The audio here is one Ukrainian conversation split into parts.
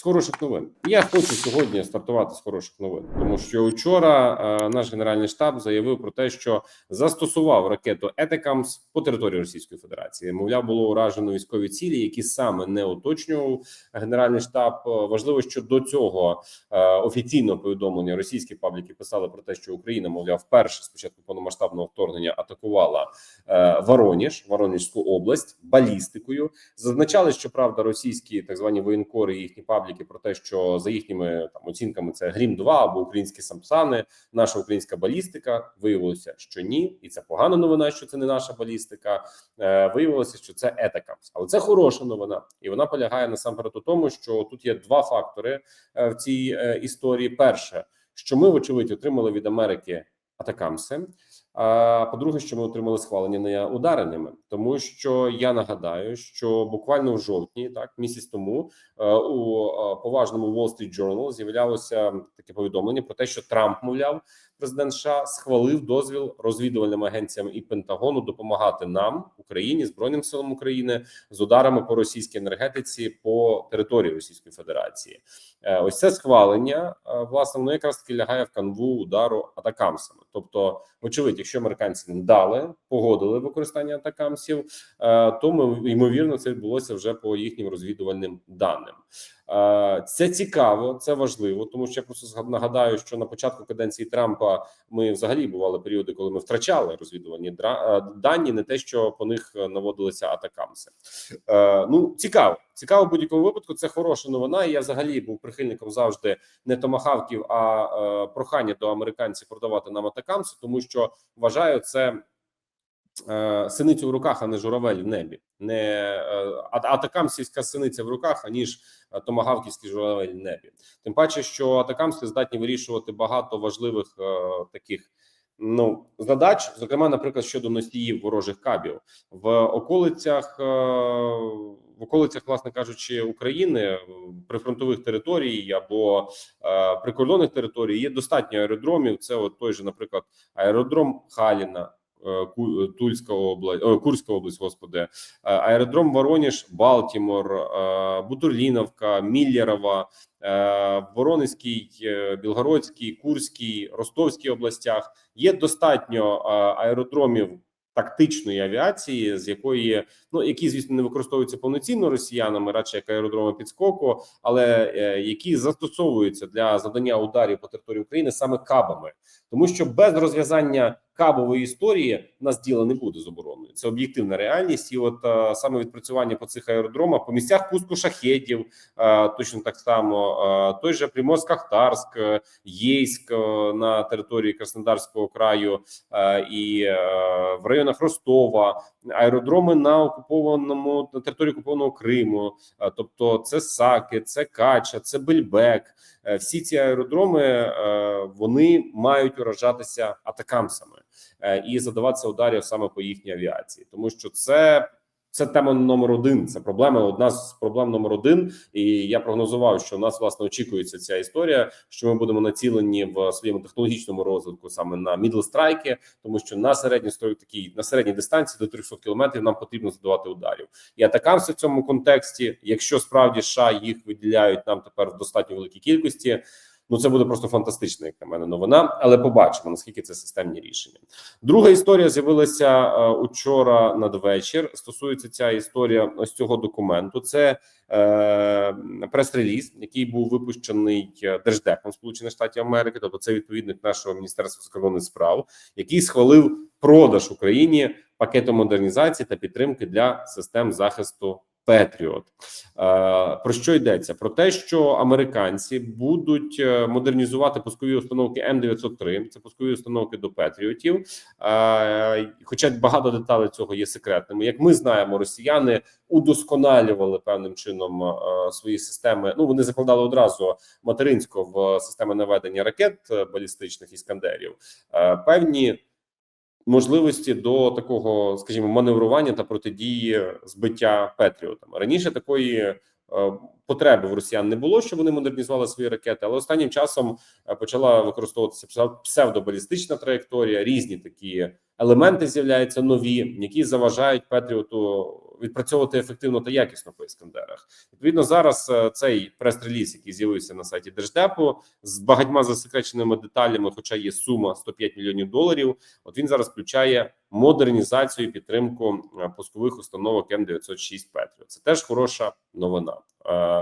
З хороших новин я хочу сьогодні стартувати з хороших новин, тому що вчора е, наш генеральний штаб заявив про те, що застосував ракету Етекамс по території Російської Федерації. Мовляв, було уражено військові цілі, які саме не уточнював генеральний штаб. Е, Важливо, що до цього е, офіційного повідомлення російські пабліки писали про те, що Україна, мовляв, вперше спочатку повномасштабного вторгнення атакувала е, Вороніж, Воронежську область балістикою. Зазначали, що правда, російські так звані воєнкори і їхні пабліки про те, що за їхніми там оцінками це Грім 2 або українські самсани, наша українська балістика. Виявилося, що ні, і це погана новина, що це не наша балістика. Е, виявилося, що це етакамс, але це хороша новина, і вона полягає насамперед у тому, що тут є два фактори е, в цій е, історії. Перше, що ми, вочевидь, отримали від Америки атакамси. А по-друге, що ми отримали схвалення не удареннями, тому що я нагадаю, що буквально в жовтні, так місяць тому, е, у е, поважному Wall Street Journal з'являлося таке повідомлення про те, що Трамп, мовляв, президент США схвалив дозвіл розвідувальним агенціям і Пентагону допомагати нам, Україні, збройним силам України з ударами по російській енергетиці по території Російської Федерації. Е, Ось це схвалення власне воно якраз таки лягає в канву удару атакамсами. Тобто, вочевидь, якщо американці не дали, погодили використання атакамсів, е, то ми ймовірно це відбулося вже по їхнім розвідувальним даним. Це цікаво, це важливо, тому що я просто нагадаю, що на початку каденції Трампа ми взагалі бували періоди, коли ми втрачали е, дані, не те, що по них наводилися атакамси. Е, Ну цікаво, цікаво в будь-якому випадку. Це хороша новина. Я взагалі був прихильником завжди не томахавків, а е, прохання до американців продавати нам атакамси, тому що вважаю це. Е, Синицю в руках, а не журавель в небі, не е, атакамсівська синиця в руках, аніж томагавківський журавель в небі. Тим паче, що атакамси здатні вирішувати багато важливих е, таких ну задач, зокрема, наприклад, щодо носіїв ворожих кабів в околицях. В околицях, власне кажучи, України прифронтових територій або прикордонних територій є достатньо аеродромів. Це от той же, наприклад, аеродром Халіна, Тульська область, Курська область, господи, е, аеродром Воронеж, Балтімор, е, Бутурліновка, Міллєрова, е, Воронезький, е, Білгородський, Курський, Ростовській областях. Є достатньо е, аеродромів тактичної авіації, з якої ну які звісно не використовуються повноцінно росіянами, радше як аеродроми підскоку, але е, які застосовуються для завдання ударів по території України саме кабами, тому що без розв'язання кабової історії в нас діла не буде з обороною. Це об'єктивна реальність, і от е, саме відпрацювання по цих аеродромах по місцях пуску шахедів, е, точно так само е, той же Приморськ-Ахтарськ, е, Єйськ е, на території Краснодарського краю е, і е, в районах Ростова, аеродроми на окупованому на території окупованого Криму, е, тобто це Саки, це Кача, це Бельбек. Е, Всі ці аеродроми е, вони мають уражатися атакамсами е, і задаватися ударів саме по їхній авіації, тому що це. Це тема номер один. Це проблема. Одна з проблем номер один. І я прогнозував, що у нас власне очікується ця історія, що ми будемо націлені в своєму технологічному розвитку саме на мідлстрайки, тому що на середній такій на середній дистанції до 300 кілометрів нам потрібно задавати ударів. І атакамси в цьому контексті, якщо справді США їх виділяють нам тепер в достатньо великій кількості. Ну, це буде просто фантастична, як на мене, новина, але побачимо наскільки це системні рішення. Друга історія з'явилася е, учора надвечір. Стосується ця історія ось цього документу. Це е, прес-реліз, який був випущений е, держдепом Сполучених Штатів Америки, тобто це відповідник нашого міністерства закордонних справ, який схвалив продаж Україні пакету модернізації та підтримки для систем захисту. Петріот Е, про що йдеться? Про те, що американці будуть е, модернізувати пускові установки М 903 Це пускові установки до Петріотів. Е, Хоча багато деталей цього є секретними. Як ми знаємо, росіяни удосконалювали певним чином свої системи. Ну вони закладали одразу материнсько в системи наведення ракет балістичних іскандерів. Певні можливості до такого, скажімо, маневрування та протидії збиття Петріотами. Раніше такої е, потреби в росіян не було, щоб вони модернізували свої ракети, але останнім часом е, почала використовуватися псев- псевдобалістична траєкторія, різні такі елементи з'являються нові, які заважають Петріоту відпрацьовувати ефективно та якісно по іскандерах. Відповідно, зараз е, цей прес-реліз, який з'явився на сайті держдепу, з багатьма засекреченими деталями, хоча є сума 105 мільйонів доларів. От він зараз включає модернізацію і підтримку е, пускових установок М 906 Петріо. Це теж хороша новина,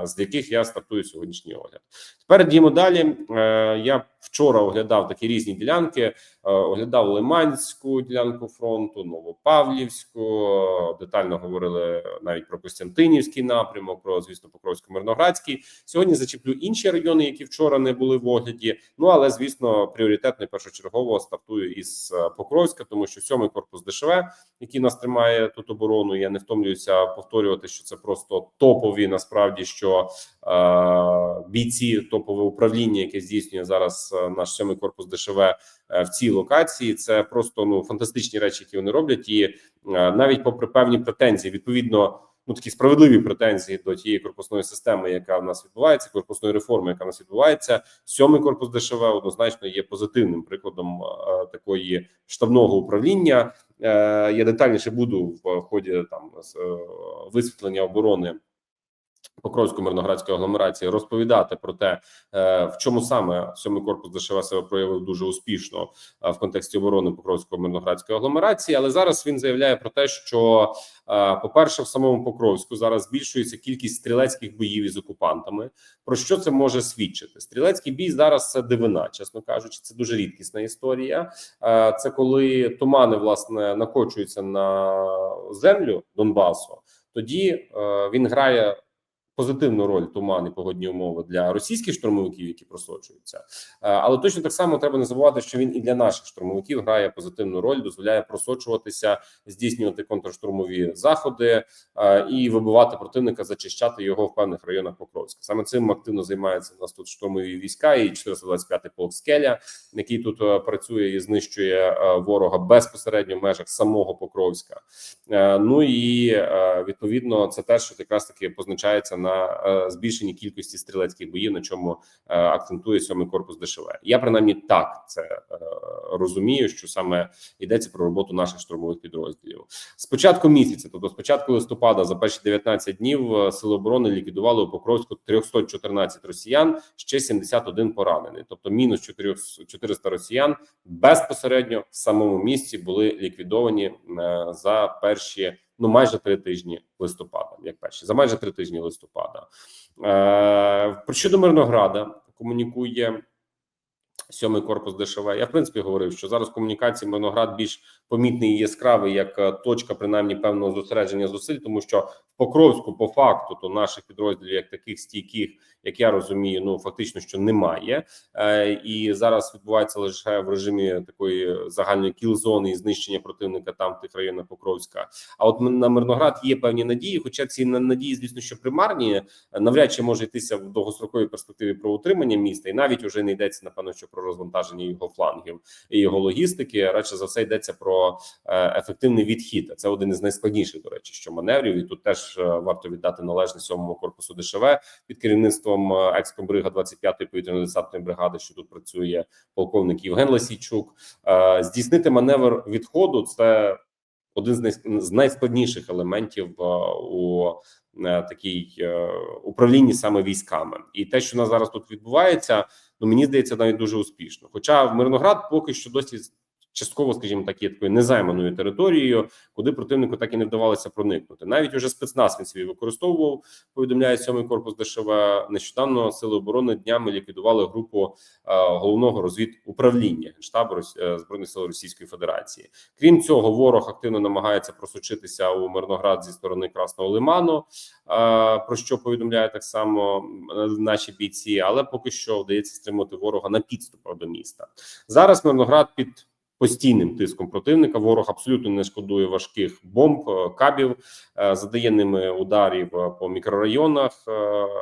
з яких я стартую сьогоднішній огляд. Тепер діємо далі. Е, Я вчора оглядав такі різні ділянки. Е, Оглядав Лиманську ділянку фронту, Новопавлівську. е, Детально говорили навіть про Костянтинівський напрямок, про звісно Покровсько-Мирноградський. Сьогодні зачеплю інші райони, які вчора не були в огляді. Ну але звісно, пріоритетно першочергово стартую із е, Покровська, тому що сьомий корпус ДШВ, який нас тримає тут оборону. Я не втомлююся повторювати, що це просто топові. Насправді, що е, бійці топове управління, яке здійснює зараз е, наш сьомий корпус ДШВ е, в цій локації. Це просто ну фантастичні речі, які вони роблять, і навіть попри певні претензії, відповідно. Ну, такі справедливі претензії до тієї корпусної системи, яка в нас відбувається, корпусної реформи, яка в нас відбувається. Сьомий корпус ДШВ однозначно є позитивним прикладом е, такої штабного управління. Е, я детальніше буду в ході там висвітлення оборони Покровської мирноградської агломерації розповідати про те, е, в чому саме сьомий корпус ДШВ себе проявив дуже успішно е, в контексті оборони Покровської мирноградської агломерації. Але зараз він заявляє про те, що, е, по-перше, в самому Покровську зараз збільшується кількість стрілецьких боїв із окупантами. Про що це може свідчити? Стрілецький бій зараз це дивина, чесно кажучи, це дуже рідкісна історія. Це коли тумани власне накочуються на землю Донбасу. Тоді він грає позитивну роль туман і погодні умови для російських штурмовиків, які просочуються. Е, Але точно так само треба не забувати, що він і для наших штурмовиків грає позитивну роль, дозволяє просочуватися, здійснювати контрштурмові заходи е, і вибивати противника, зачищати його в певних районах Покровська. Саме цим активно займаються у нас тут штурмові війська і 425-й полк скеля, який тут е, працює і знищує ворога безпосередньо в межах самого Покровська. Ну і відповідно це те, що якраз таки позначається на е, збільшенні кількості стрілецьких боїв, на чому е, акцентує сьомий корпус ДШВ. Я принаймні так це е, розумію, що саме йдеться про роботу наших штурмових підрозділів. З початку місяця, тобто з початку листопада, за перші 19 днів сили оборони ліквідували у Покровську 314 росіян, ще 71 поранений, тобто мінус 400 400 росіян безпосередньо в самому місці були ліквідовані за перші ну майже три тижні листопада, як перші за майже три тижні листопада. Е, Про щодо Мирнограда комунікує сьомий корпус ДШВ. Я в принципі говорив, що зараз комунікації Мирноград більш помітний і яскравий як е, точка, принаймні певного зосередження зусиль, тому що Покровську, по факту, то наших підрозділів як таких стійких, як я розумію, ну фактично що немає, е, і зараз відбувається лише в режимі такої загальної кіл-зони і знищення противника там в тих районах Покровська. А от на Мирноград є певні надії, хоча ці на- надії, звісно, що примарні, навряд чи може йтися в довгостроковій перспективі про утримання міста, і навіть уже не йдеться напевно, що про розвантаження його флангів і його логістики. Радше за все йдеться про е, ефективний відхід. А Це один із найскладніших, до речі, що маневрів. І тут теж е, варто віддати належне сьомому корпусу ДШВ під керівництвом е, екскомбрига 25-ї повітряно-десантної бригади, що тут працює полковник Євген Ласійчук. Е, Здійснити маневр відходу це один з найскладніших елементів у такій управлінні саме військами, і те, що у нас зараз тут відбувається, ну мені здається, навіть дуже успішно. Хоча в Мирноград поки що досі частково, скажімо так, є такою незайманою територією, куди противнику так і не вдавалося проникнути. Навіть уже спецназ він свій використовував. Повідомляє сьомий корпус ДШВ. Нещодавно сили оборони днями ліквідували групу е, головного розвідуправління штабу е, збройних сил Російської Федерації. Крім цього, ворог активно намагається просочитися у Мирноград зі сторони Красного Лиману. е, Про що повідомляє так само наші бійці, але поки що вдається стримувати ворога на підступах до міста. Зараз Мирноград під постійним тиском противника. Ворог абсолютно не шкодує важких бомб, е, кабів, е, задає ними ударів е, по мікрорайонах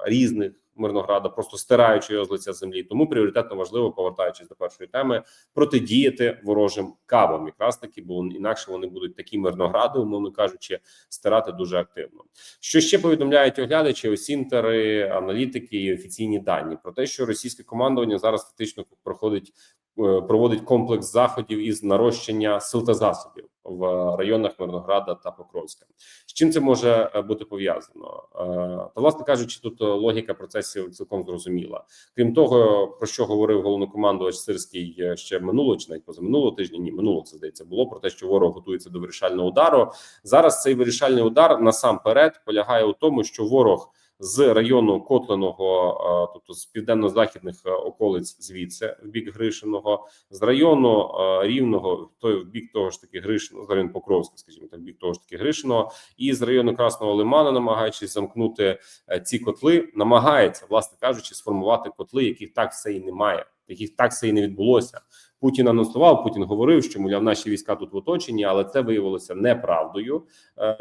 різних. Мирнограда, просто стираючи його з лиця землі, тому пріоритетно важливо, повертаючись до першої теми, протидіяти ворожим кабам, якраз таки, бо інакше вони будуть такі мирногради, умовно кажучи, стирати дуже активно. Що ще повідомляють оглядачі, осінтери, аналітики і офіційні дані про те, що російське командування зараз фактично проходить проводить комплекс заходів із нарощення сил та засобів. в районах Мирнограда та Покровська. З чим це може е, бути пов'язано? Е, Та, власне кажучи, тут е, логіка процесів цілком зрозуміла. Крім того, про що говорив головнокомандувач Сирський е, ще минулого чи навіть позаминулого тижня, ні, минулого це здається було про те, що ворог готується до вирішального удару. Зараз цей вирішальний удар насамперед полягає у тому, що ворог з району Котленого, е, тобто з південно-західних е, околиць, звідси в бік Гришиного, з району е, Рівного, той в бік того ж таки Гришиного, з району Покровська, скажімо так, в бік того ж таки Гришиного, і з району Красного Лимана, намагаючись замкнути ці котли, намагається, власне кажучи, сформувати котли, яких так все і немає, яких так все і не відбулося. Путін анонсував, Путін говорив, що мовляв, наші війська тут в оточенні, але це виявилося неправдою.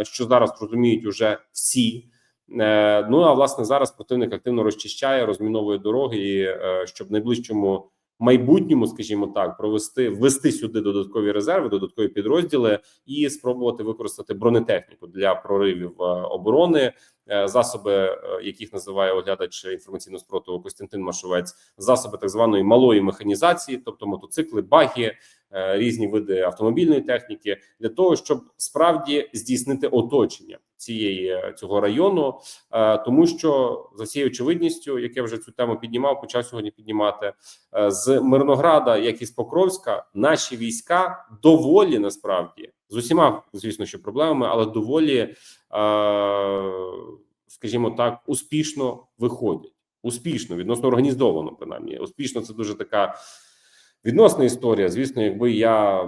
Що зараз розуміють уже всі. Е, Ну а власне зараз противник активно розчищає, розміновує дороги, і, е, щоб в найближчому майбутньому, скажімо так, провести ввести сюди додаткові резерви, додаткові підрозділи і спробувати використати бронетехніку для проривів е, оборони, засоби, яких називає оглядач інформаційного спротиву Костянтин Машовець, засоби так званої малої механізації, тобто мотоцикли, баги, різні види автомобільної техніки, для того, щоб справді здійснити оточення цієї цього району, е, тому що за всією очевидністю, як я вже цю тему піднімав, почав сьогодні піднімати е, з Мирнограда, як і з Покровська, наші війська доволі насправді з усіма, звісно, що проблемами, але доволі, е, скажімо так, успішно виходять. Успішно, відносно організовано, принаймні. Успішно це дуже така відносна історія. Звісно, якби я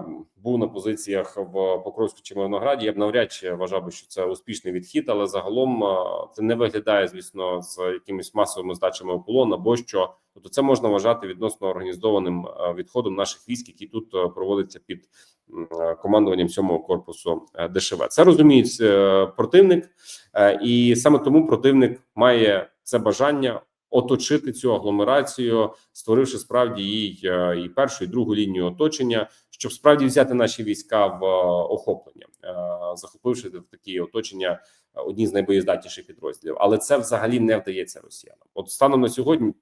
був на позиціях в Покровську чи Мирнограді, я б навряд чи вважав що це успішний відхід, але загалом це не виглядає, звісно, з якимись масовими здачами у полон або що. Тобто, це можна вважати відносно організованим відходом наших військ, які тут проводиться під командуванням сьомого корпусу е, ДШВ. Це розуміють е, противник, е, і саме тому противник має це бажання оточити цю агломерацію, створивши справді їй е, і першу, і другу лінію оточення, щоб справді взяти наші війська в е, охоплення, е, захопивши в такі оточення одні з найбоєздатніших підрозділів. Але це взагалі не вдається росіянам. От станом на сьогодні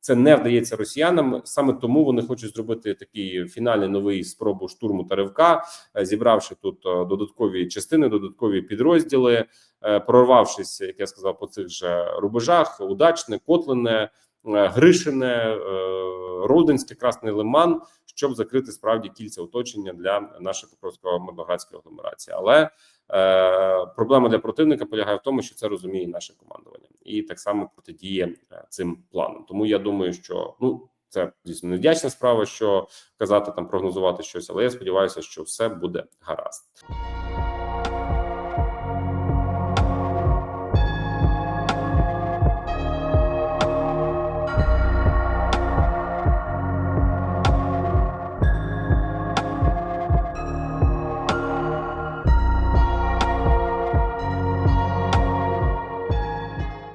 це не вдається росіянам. Саме тому вони хочуть зробити такий фінальний новий спробу штурму та ривка, е, зібравши тут е, додаткові частини, додаткові підрозділи, е, прорвавшись, як я сказав, по цих же рубежах, удачне, котлене. Гришине, Родинське, Красний Лиман, щоб закрити справді кільця оточення для нашої покровсько мирноградської агломерації. Але проблема для противника полягає в тому, що це розуміє наше командування, і так само протидіє е, цим планам. Тому я думаю, що ну це дійсно невдячна справа, що казати там прогнозувати щось, але я сподіваюся, що все буде гаразд.